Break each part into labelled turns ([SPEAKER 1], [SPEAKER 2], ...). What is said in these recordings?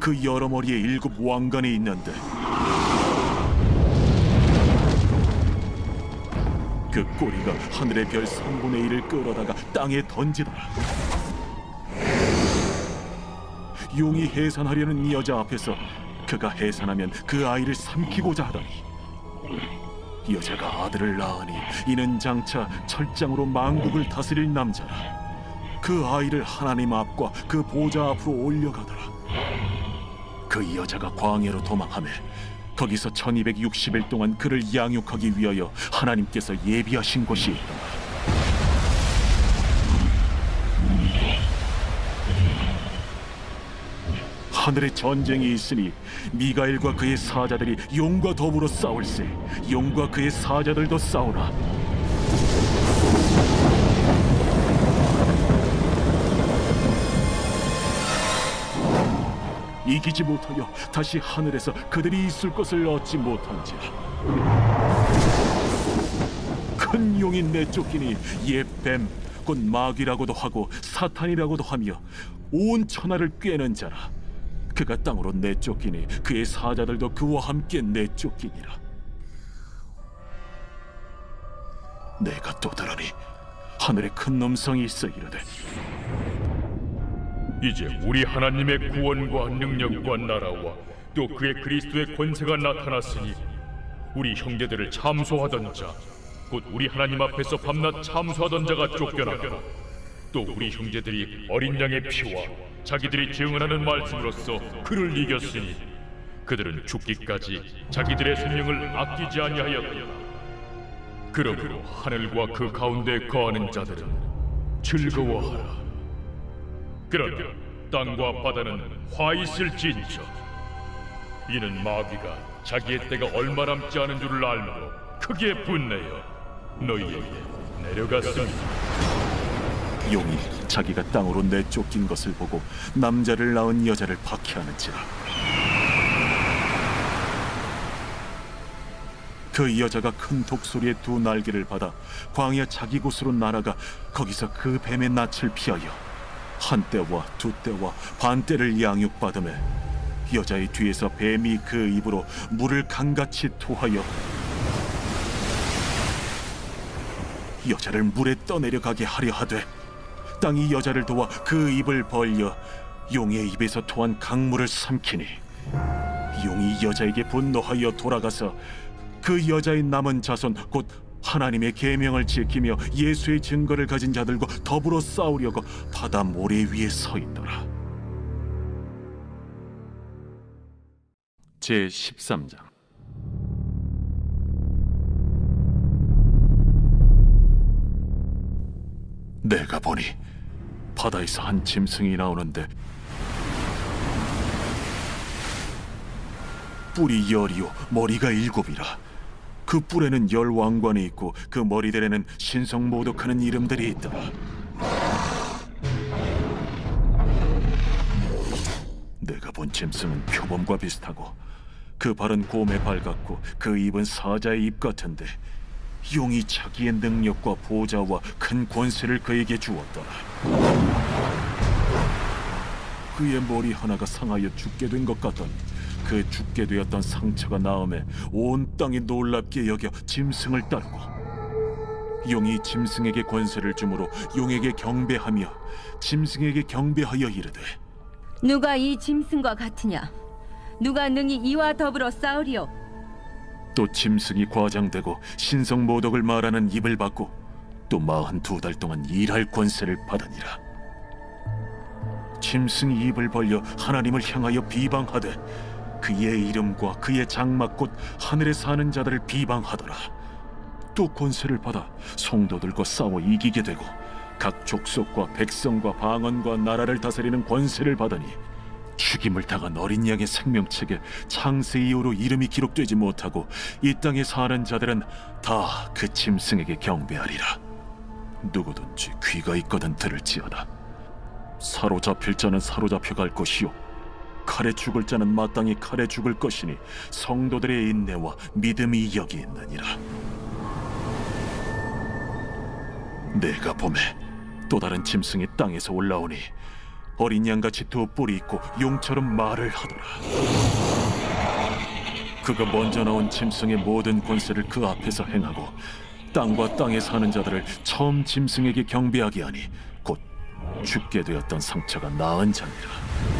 [SPEAKER 1] 그 여러 머리에 일곱 왕관이 있는데. 그 꼬리가 하늘의 별 3분의 1을 끌어다가 땅에 던지더라. 용이 해산하려는 이 여자 앞에서 그가 해산하면 그 아이를 삼키고자 하더니 여자가 아들을 낳으니 이는 장차 철장으로 만국을 다스릴 남자라. 그 아이를 하나님 앞과 그 보좌 앞으로 올려가더라 그 여자가 광야로 도망하며 거기서 1260일 동안 그를 양육하기 위하여 하나님께서 예비하신 곳이 하늘에 전쟁이 있으니 미가엘과 그의 사자들이 용과 더불어 싸울세 용과 그의 사자들도 싸우나 이기지 못하여 다시 하늘에서 그들이 있을 것을 얻지 못한지라. 큰 용이 내쫓기니 옛뱀 곧 마귀라고도 하고 사탄이라고도 하며 온 천하를 꿰는 자라. 그가 땅으로 내쫓기니 그의 사자들도 그와 함께 내쫓기니라. 내가 또 들으니 하늘에 큰 음성이 있어 이르되
[SPEAKER 2] 이제 우리 하나님의 구원과 능력과 나라와 또 그의 그리스도의 권세가 나타났으니 우리 형제들을 참소하던 자, 곧 우리 하나님 앞에서 밤낮 참소하던 자가 쫓겨나고 또 우리 형제들이 어린 양의 피와 자기들이 증언하는 말씀으로써 그를 이겼으니 그들은 죽기까지 자기들의 생명을 아끼지 아니하였다. 그러므로 하늘과 그 가운데 거하는 자들은 즐거워하라. 그러나 땅과 바다는 화 있을진저 이는 마귀가 자기의 때가 얼마 남지 않은 줄을 알므로 크게 분내어 너희에게 내려갔습니다
[SPEAKER 1] 용이 자기가 땅으로 내쫓긴 것을 보고 남자를 낳은 여자를 박해하는지라. 그 여자가 큰 독소리의 두 날개를 받아 광야 자기 곳으로 날아가 거기서 그 뱀의 낯을 피하여 한 때와 두 때와 반 때를 양육받음에 여자의 뒤에서 뱀이 그 입으로 물을 강같이 토하여 여자를 물에 떠내려가게 하려 하되 땅이 여자를 도와 그 입을 벌려 용의 입에서 토한 강물을 삼키니 용이 여자에게 분노하여 돌아가서 그 여자의 남은 자손 곧 하나님의 계명을 지키며 예수의 증거를 가진 자들과 더불어 싸우려고 바다 모래 위에 서 있더라. 제 13장 내가 보니 바다에서 한 짐승이 나오는데 뿔이 열이요 머리가 일곱이라 그 뿔에는 열 왕관이 있고 그 머리들에는 신성 모독하는 이름들이 있더라. 내가 본 짐승은 표범과 비슷하고 그 발은 곰의 발 같고 그 입은 사자의 입 같은데 용이 자기의 능력과 보좌와 큰 권세를 그에게 주었더라. 그의 머리 하나가 상하여 죽게 된 것 같더니 그 죽게 되었던 상처가 나음에 온 땅이 놀랍게 여겨 짐승을 따르고 용이 짐승에게 권세를 주므로 용에게 경배하며 짐승에게 경배하여 이르되
[SPEAKER 3] 누가 이 짐승과 같으냐? 누가 능히 이와 더불어 싸우리요?
[SPEAKER 1] 또 짐승이 과장되고 신성 모독을 말하는 입을 받고 또 마흔 두 달 동안 일할 권세를 받으니라 짐승이 입을 벌려 하나님을 향하여 비방하되 그의 이름과 그의 장막 곧 하늘에 사는 자들을 비방하더라 또 권세를 받아 성도들과 싸워 이기게 되고 각 족속과 백성과 방언과 나라를 다스리는 권세를 받으니 죽임을 당한 어린 양의 생명책에 창세 이후로 이름이 기록되지 못하고 이 땅에 사는 자들은 다 그 짐승에게 경배하리라. 누구든지 귀가 있거든 들을지어다. 사로잡힐 자는 사로잡혀 갈 것이요 칼에 죽을 자는 마땅히 칼에 죽을 것이니 성도들의 인내와 믿음이 여기 있느니라. 내가 봄에 또 다른 짐승이 땅에서 올라오니 어린 양같이 두 뿔이 있고 용처럼 말을 하더라. 그가 먼저 나온 짐승의 모든 권세를 그 앞에서 행하고 땅과 땅에 사는 자들을 처음 짐승에게 경배하게 하니 곧 죽게 되었던 상처가 나은 자니라.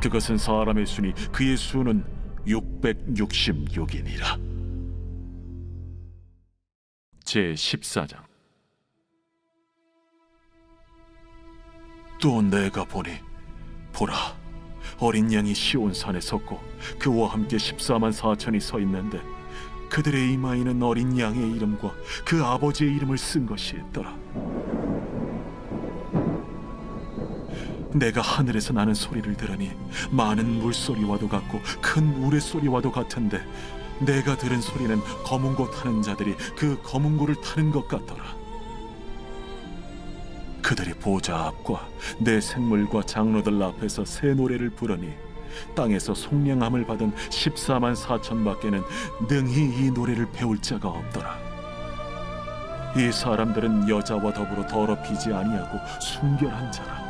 [SPEAKER 1] 그것은 사람의 수니 그의 수는 666이니라. 제 14장 또 내가 보니 보라 어린 양이 시온 산에 섰고 그와 함께 14만 4천이 서 있는데 그들의 이마에는 어린 양의 이름과 그 아버지의 이름을 쓴 것이 있더라 내가 하늘에서 나는 소리를 들으니 많은 물소리와도 같고 큰 우레소리와도 같은데 내가 들은 소리는 검은 고 타는 자들이 그 검은 고를 타는 것 같더라. 그들이 보좌 앞과 내 생물과 장로들 앞에서 새 노래를 부르니 땅에서 속량함을 받은 14만 4천 밖에는 능히 이 노래를 배울 자가 없더라. 이 사람들은 여자와 더불어 더럽히지 아니하고 순결한 자라.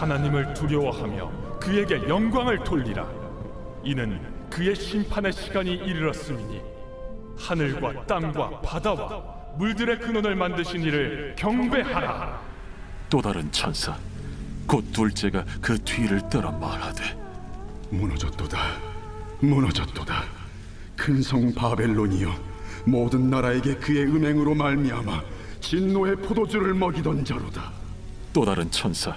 [SPEAKER 4] 하나님을 두려워하며 그에게 영광을 돌리라. 이는 그의 심판의 시간이 이르렀음이니 하늘과 땅과 바다와 물들의 근원을 만드신 이를 경배하라.
[SPEAKER 1] 또 다른 천사 곧 둘째가 그 뒤를 따라 말하되
[SPEAKER 5] 무너졌도다 무너졌도다 큰 성 바벨론이여 모든 나라에게 그의 은행으로 말미암아 진노의 포도주를 먹이던 자로다
[SPEAKER 1] 또 다른 천사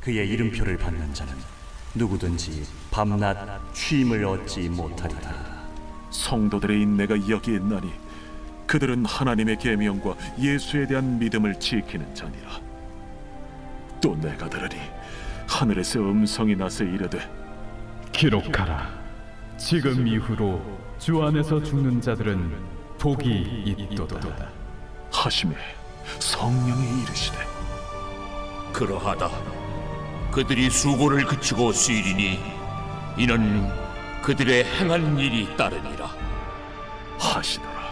[SPEAKER 6] 그의 이름표를 받는 자는 누구든지 밤낮 쉼을 얻지 못하리라.
[SPEAKER 1] 성도들의 인내가 여기 있나니 그들은 하나님의 계명과 예수에 대한 믿음을 지키는 자니라 또 내가 들으니 하늘에서 음성이 나서 이르되
[SPEAKER 7] 기록하라. 지금 이후로 주 안에서 죽는 자들은 복이 있도다.
[SPEAKER 1] 하심에 성령이 이르시되
[SPEAKER 8] 그러하다. 그들이 수고를 그치고 쉬리니 이는 그들의 행한 일이 따르니라.
[SPEAKER 1] 하시더라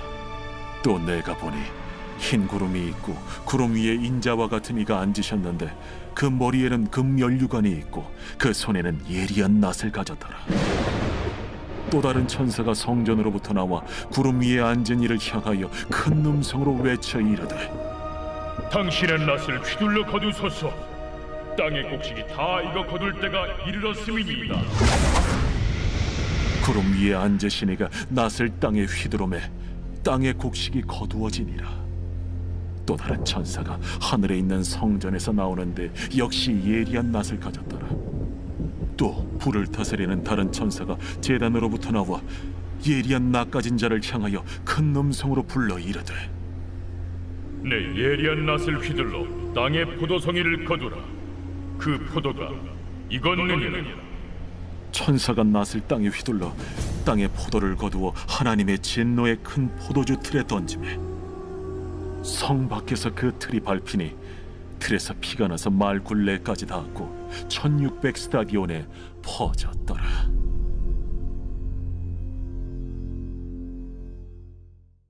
[SPEAKER 1] 또 내가 보니 흰 구름이 있고 구름 위에 인자와 같은 이가 앉으셨는데 그 머리에는 금 연류관이 있고 그 손에는 예리한 낫을 가졌더라. 또 다른 천사가 성전으로부터 나와 구름 위에 앉은 이를 향하여 큰 음성으로 외쳐 이르되
[SPEAKER 2] 당신의 낫을 휘둘러 거두소서 땅의 곡식이 다 익어 거둘 때가 이르렀음이니이다.
[SPEAKER 1] 구름 위에 앉으신 이가 낫을 땅에 휘두르매 땅의 곡식이 거두어지니라. 또 다른 천사가 하늘에 있는 성전에서 나오는데 역시 예리한 낫을 가졌더라. 또 불을 다스리는 다른 천사가 제단으로부터 나와 예리한 낫 가진 자를 향하여 큰 음성으로 불러 이르되
[SPEAKER 2] 내 예리한 낫을 휘둘러 땅의 포도송이를 거두라 그 포도가 익었느니라.
[SPEAKER 1] 천사가 낫을 땅에 휘둘러 땅의 포도를 거두어 하나님의 진노의 큰 포도주 틀에 던지매 성 밖에서 그 틀이 밟히니 틀에서 피가 나서 말 굴레까지 닿았고 1600 스타디온에 퍼졌더라